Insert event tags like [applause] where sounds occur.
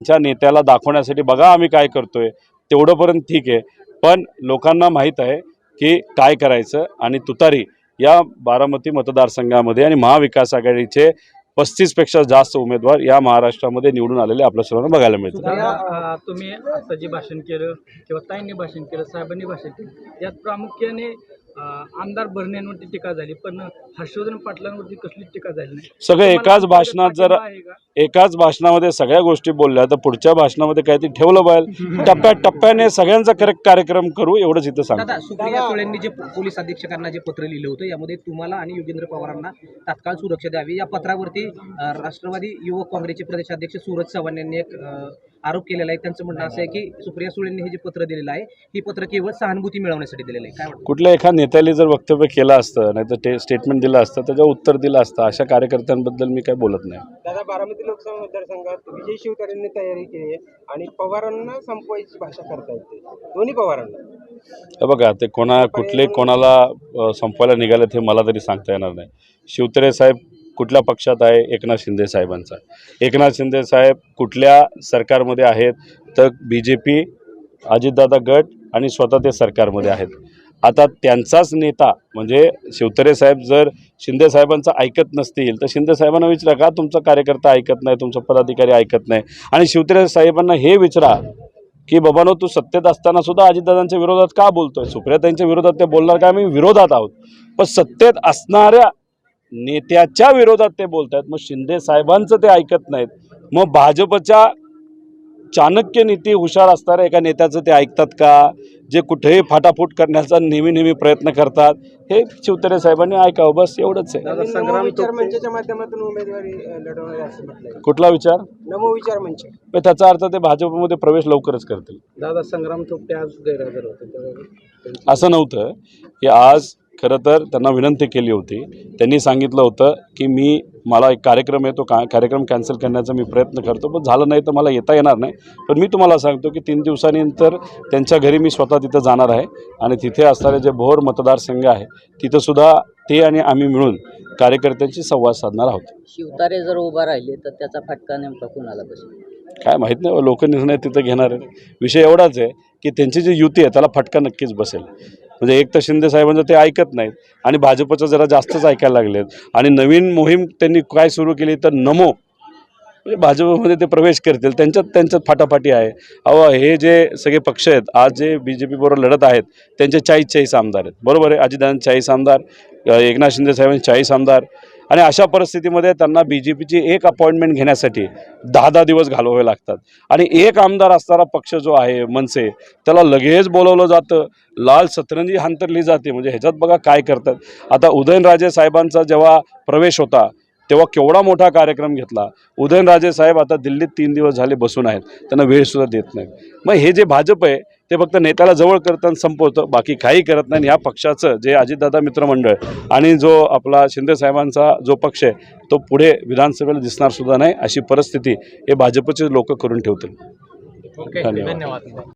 च्या नेत्याला दाखवण्यासाठी बघा आम्ही काय करतोय. तेवढंपर्यंत ठीक आहे. पण लोकांना माहीत आहे की काय करायचं आणि तुतारी या बारामती मतदारसंघामध्ये आणि महाविकास आघाडीचे पस्तीसपेक्षा जास्त उमेदवार या महाराष्ट्रामध्ये निवडून आलेले आपल्या सर्वांना बघायला मिळतात तुम्ही आता जे भाषण केलं किंवा ताईंनी भाषण केलं साहेबांनी भाषण केलं. यात प्रामुख्याने आमदार भरणेंवरती टीका झाली पण हर्षवर्धन पाटलांवरती कसलीच टीका झाली नाही? सगळं एकाच भाषणात जर? एकाच भाषणामध्ये सगळ्या गोष्टी बोलल्या तर पुढच्या भाषणामध्ये काहीतरी ठेवलं पाहिजे [laughs] टप्प्याटप्प्याने सगळ्यांचा करेक्ट कार्यक्रम करू एवढंच इथं सांगतो. दादा सुप्रिया सुळेंनी जे पोलीस अधीक्षकांना जे पत्र लिहिलं होतं यामध्ये तुम्हाला आणि योगेंद्र पवारांना तात्काळ सुरक्षा द्यावी. या पत्रावरती राष्ट्रवादी युवक काँग्रेसचे प्रदेशाध्यक्ष सूरज चव्हाण यांनी एक आरोप केलेला आहे. त्यांचं म्हणणं असं आहे की सुप्रिया सुळेंनी हे जे पत्र दिलेलं आहे ही पत्र केवळ सहानुभूती मिळवण्यासाठी दिलेलं आहे. काय कुठल्या एका नेत्याने जर वक्तव्य केलं असतं नाही तर ते स्टेटमेंट दिलं असतं त्याच्यावर उत्तर दिलं असतं. अशा कार्यकर्त्यांबद्दल मी काही बोलत नाही. दादा बारामती लोकसभा मतदारसंघात विजय शिवतारेंनी तयारी केली आहे आणि पवारांना संपवायची भाषा करता येते दोन्ही पवारांना. हे बघा ते कोणा कुठले कोणाला संपवायला निघालेत हे मला तरी सांगता येणार नाही. शिवतरे साहेब कुठल्या पक्षात आहे? एकनाथ शिंदे साहेबांचा. एकनाथ शिंदे साहेब कुठल्या सरकारमध्ये आहेत? तर बी जे पी अजितदादा गट आणि स्वतः ते सरकारमध्ये आहेत. आता त्यांचाच नेता म्हणजे शिवतरे साहेब जर शिंदे साहेबांचं ऐकत नसतील तर शिंदे साहेबांना विचारा का तुमचा कार्यकर्ता ऐकत नाही तुमचा पदाधिकारी ऐकत नाही? आणि शिवतरे साहेबांना हे विचारा की बाबानो तू सत्तेत असताना सुद्धा अजितदादांच्या विरोधात का बोलतोय? सुप्रियाताईंच्या विरोधात ते बोलणार का? आम्ही विरोधात आहोत. पण सत्तेत असणाऱ्या नेत्याच्या विरोधात ते बोलत आहेत मग शिंदे साहेबांचं ते ऐकत नाहीत. मग भाजपच्या चाणक्य नीती हुशार असणाऱ्या एका नेत्याचं ते ऐकतात का? जे कुठेही फाटाफूट करण्याचा नेहमी नेहमी प्रयत्न करतात हे शिवतरे साहेबांनी ऐकावं. बस एवढंच आहे. कुठला विचार? नमो विचार मंच. मग त्याचा अर्थ ते भाजपमध्ये प्रवेश लवकरच करतील. दादा संग्राम थोपटे आज गैरहजर होते. असं नव्हतं की आज खरं तर त्यांना विनंती केली होती. त्यांनी सांगितलं होतं की मी मला एक कार्यक्रम आहे तो का कार्यक्रम कॅन्सल करण्याचा मी प्रयत्न करतो पण झालं नाही तर मला येता येणार नाही. पण मी तुम्हाला सांगतो की तीन दिवसानंतर त्यांच्या घरी मी स्वतः तिथं जाणार आहे आणि तिथे असणारे जे भोर मतदारसंघ आहे तिथंसुद्धा ते आणि आम्ही मिळून कार्यकर्त्यांशी संवाद साधणार आहोत. शिवतारे जर उभा राहिले तर त्याचा फटका नेमका कुणाला बसेल? काय माहीत नाही लोक निर्णय तिथं घेणार आहेत विषय एवढाच आहे की त्यांची जी युती आहे त्याला फटका नक्कीच बसेल. म्हणजे एक तर शिंदे साहेबांचं ते ऐकत नाहीत आणि भाजपचं जरा जास्तच ऐकायला लागलेत. आणि नवीन मोहीम त्यांनी काय सुरू केली तर नमो. म्हणजे भाजपमध्ये ते प्रवेश करतील. त्यांच्यात त्यांच्यात फाटाफाटी आहे. अहो हे जे सगळे पक्ष आहेत आज जे बी जे पीबरोबर लढत आहेत त्यांचे चाळीस चाळीस आमदार आहेत. बरोबर आहे? अजितदान चाळीस आमदार एकनाथ शिंदे साहेबांचे चाळीस आमदार आणि अशा परिस्थितीमध्ये त्यांना बी जे पीची एक अपॉइंटमेंट घेण्यासाठी दहा दहा दिवस घालवावे लागतात. आणि एक आमदार असणारा पक्ष जो आहे मनसे त्याला लगेच बोलवलं जातं. लाल सतरंजी हांतरली जाते. म्हणजे ह्याच्यात बघा काय करतात. आता उदयनराजे साहेबांचा जेव्हा प्रवेश होता तेव्हा केवढा मोठा कार्यक्रम घेतला. उदयनराजे साहेब आता दिल्लीत तीन दिवस झाले बसून आहेत. त्यांना वेळसुद्धा देत नाही मग हे जे भाजप आहे ते फक्त नेत्याला जवळ करतं आणि संपवतं बाकी काही करत नाही. ह्या पक्षाचं जे अजितदादा मित्रमंडळ आणि जो आपला शिंदे साहेबांचा जो पक्ष आहे तो पुढे विधानसभेला दिसणार सुद्धा नाही अशी परिस्थिती हे भाजपचे लोक करून ठेवतील. धन्यवाद.